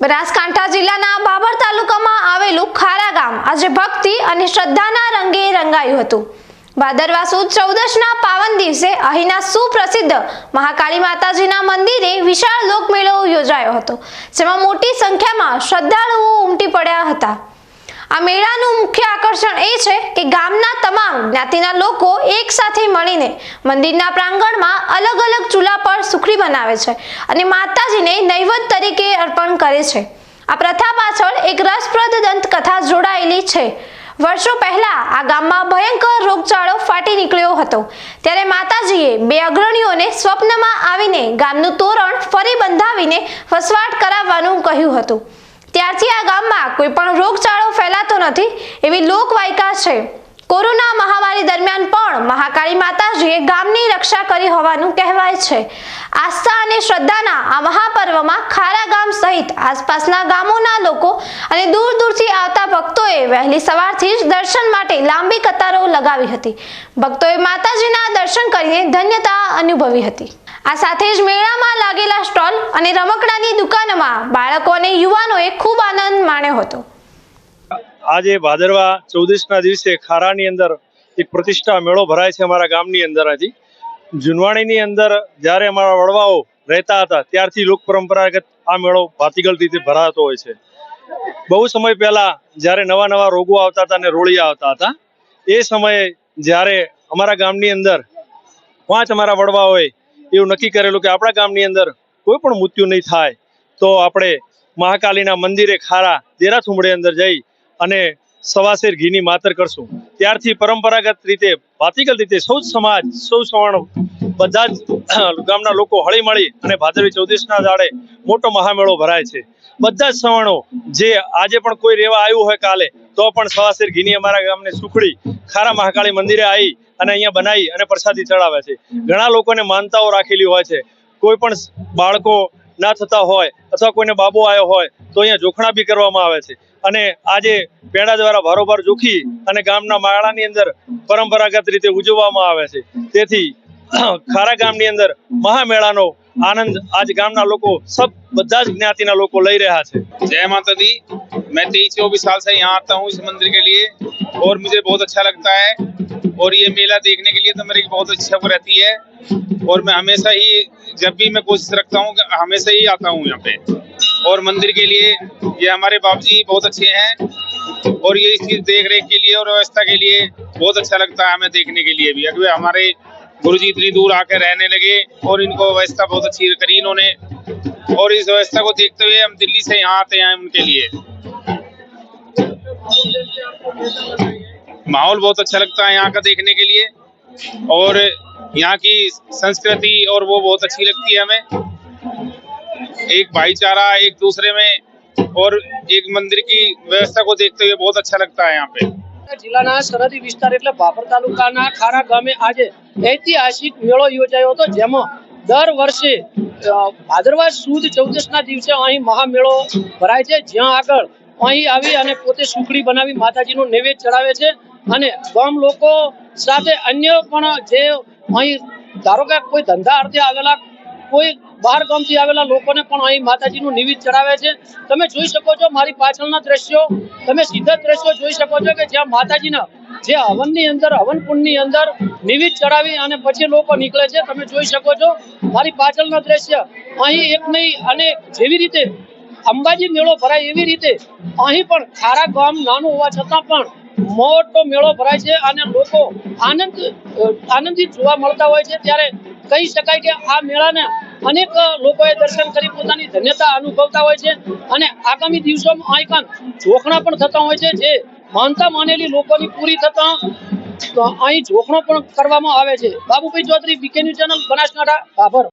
બનાસકાંઠા જિલ્લાના બાબર તાલુકામાં આવેલું ખારા ગામ આજે ભક્તિ અને શ્રદ્ધાના રંગે રંગાયું હતું. ભાદરવા સુદ ચૌદશના પાવન દિવસે અહીંના સુપ્રસિદ્ધ મહાકાળી માતાજીના મંદિરે વિશાળ લોકમેળો યોજાયો હતો, જેમાં મોટી સંખ્યામાં શ્રદ્ધાળુઓ ઉમટી પડ્યા હતા. આ મેળાનું મુખ્ય આકર્ષણ એ છે કે ગામના તમામ જ્ઞાતિના લોકો એક સાથે મળીને મંદિરના પ્રાંગણમાં અલગ અલગ ચૂલા પર સુખડી બનાવે છે અને માતાજીને નૈવેદ્ય તરીકે અર્પણ કરે છે. આ પ્રથા પાછળ એક રસપ્રદ દંતકથા જોડાયેલી છે. વર્ષો પહેલા આ ગામમાં ભયંકર રોગચાળો ફાટી નીકળ્યો હતો. ત્યારે માતાજીએ બે અગ્રણીઓને સ્વપ્નમાં આવીને ગામનું તોરણ ફરી બંધાવીને વસવાટ કરાવવાનું કહ્યું હતું. ત્યારથી આ ગામમાં કોઈ પણ રોગચાળો ફેલાતો નથી, એવી લોકવાયકા છે. કોરોના મહામારી દરમિયાન પણ મહાકાળી માતાજીએ ગામની રક્ષા કરી હોવાનું કહેવાય છે. આસ્થા અને શ્રદ્ધાના આ મહાપર્વમાં ખારા ગામ સહિત આસપાસના ગામોના લોકો અને દૂર દૂરથી આવતા ભક્તોએ વહેલી સવારથી જ દર્શન માટે લાંબી કતારો લગાવી હતી. ભક્તોએ માતાજીના દર્શન કરીને ધન્યતા અનુભવી હતી. આ સાથે જ મેળામાં લાગેલા સ્ટોલ અને રમકડાની દુકાનોમાં બાળકો અને યુવાનોએ ખૂબ આનંદ માણ્યો હતો. આજે ભાદરવા ચૌદસના દિવસે ખારાની અંદર એક પ્રતિષ્ઠા મેળો ભરાય છે અમારા ગામની અંદર હજી જુનવાણીની અંદર જ્યારે અમારા વડવાઓ રહેતા હતા, ત્યારથી લોક પરંપરાગત આ મેળો ભાતીગળ રીતે ભરાતો હોય છે. બહુ સમય પહેલા જ્યારે નવા નવા રોગો આવતા હતા અને રોળિયા આવતા હતા, એ સમયે જ્યારે અમારા ગામની અંદર પાંચ અમારા વડવાઓએ એવું નક્કી કરેલું કે આપણા ગામની અંદર કોઈ પણ મૃત્યુ નહીં થાય, તો આપણે મહાકાલીના મંદિરે ખારા દેરા થુમડે અંદર જઈ અને સવાસેર ઘીની માતર કરશું. ત્યારથી પરંપરાગત રીતે, ભાતીગલ રીતે સૌ સમાજ, સૌ સવર્ણ બધા જ ગામના લોકો હળી મળી અને ભાદરવી ચૌદીસના દાડે મોટો મહામેળો ભરાય છે. બધા જ સવર્ણો જે આજે પણ કોઈ રેવા આવ્યું હોય કાલે તો પણ સવાસેર ઘીની અમારા ગામને સુખડી ખારા મહાકાળી મંદિરે આવી અને અહીંયા બનાવી અને પ્રસાદી ચડાવે છે. ઘણા લોકોને માનતાઓ રાખેલી હોય છે. કોઈ પણ બાળકો ના થતા હોય અથવા કોઈને બાબો આવ્યો હોય તો અહીંયા જોખણા બી કરવામાં આવે છે. અને આજે પેડા દ્વારા ભારોભાર જોખી અને ગામના માળાની અંદર પરંપરાગત રીતે ઉજવવામાં આવે છે. તેથી ખારા ગામની અંદર મહામેળાનો આનંદ આજ ગામના લોકો સબ બધા જ જ્ઞાતિના લોકો લઈ રહ્યા છે जय माता दी मैं तेईस चौबीस साल से यहाँ आता हूँ इस मंदिर के लिए और मुझे बहुत अच्छा लगता है और ये मेला देखने के लिए तो मेरी बहुत इच्छा रहती है और मैं हमेशा ही जब भी मैं कोशिश रखता हूँ कि हमेशा ही आता हूँ यहाँ पे और मंदिर के लिए ये हमारे बाबू जी बहुत अच्छे हैं और ये इसकी देख रेख के लिए और व्यवस्था के लिए बहुत अच्छा लगता है हमें देखने के लिए भी अगर हमारे गुरु जी इतनी दूर आकर रहने लगे और इनको व्यवस्था बहुत अच्छी करी इन्होंने। और इस व्यवस्था को देखते हुए हम दिल्ली से यहाँ आते हैं उनके लिए। माहौल बहुत अच्छा लगता है यहाँ का देखने के लिए। और यहाँ की संस्कृति और वो बहुत अच्छी लगती है हमें। एक भाईचारा, एक दूसरे में और एक मंदिर की व्यवस्था को देखते हुए बहुत अच्छा लगता है यहाँ पे। જિલ્લાના વિસ્તાર એટલે ભાભર તાલુકાના ખારા ગામે આજે ઐતિહાસિક મેળો યોજાયો હતો, જેમાં દર વર્ષે ભાદરવા સુદ ચૌદસના દિવસે અહીં મહામેળો ભરાય છે. જ્યાં આગળ અહીં આવી અને પોતે સુખડી બનાવી માતાજીનું નૈવેદ્ય ચડાવે છે અને ગામ લોકો સાથે અન્ય પણ જે અહીં, ધારો કે કોઈ ધંધા અર્થે આવેલા કોઈ બહાર ગામથી આવેલા લોકોને પણ અહીં માતાજીનું નિવેદ ચડાવે છે. તમે જોઈ શકો છો મારી પાછળના દ્રશ્યો. તમે સીધા દ્રશ્યો જોઈ શકો છો કે જ્યાં માતાજીના જે હવનની અંદર હવન કુંડની અંદર નિવેદ ચડાવી અને પછી લોકો નીકળે છે. તમે જોઈ શકો છો મારી પાછળના દ્રશ્ય. અહીં એક નહીં, અને જેવી રીતે અંબાજી મેળો ભરાય એવી રીતે અહીં પણ ખારા ગામ નાનું હોવા છતાં પણ મોટો મેળો ભરાય છે અને લોકો આનંદ આનંદિત જોવા મળતા હોય છે. ત્યારે કહી શકાય કે આ મેળાને અનેક લોકોએ દર્શન કરી પોતાની ધન્યતા અનુભવતા હોય છે અને આગામી દિવસોમાં અહીં કાંઈ જોખણા પણ થતા હોય છે જે માનતા માનેલી લોકોની પૂરી થતા અહીં જોખણો પણ કરવામાં આવે છે. Babubhai Chaudhary B K news channel Banaskantha. આભાર.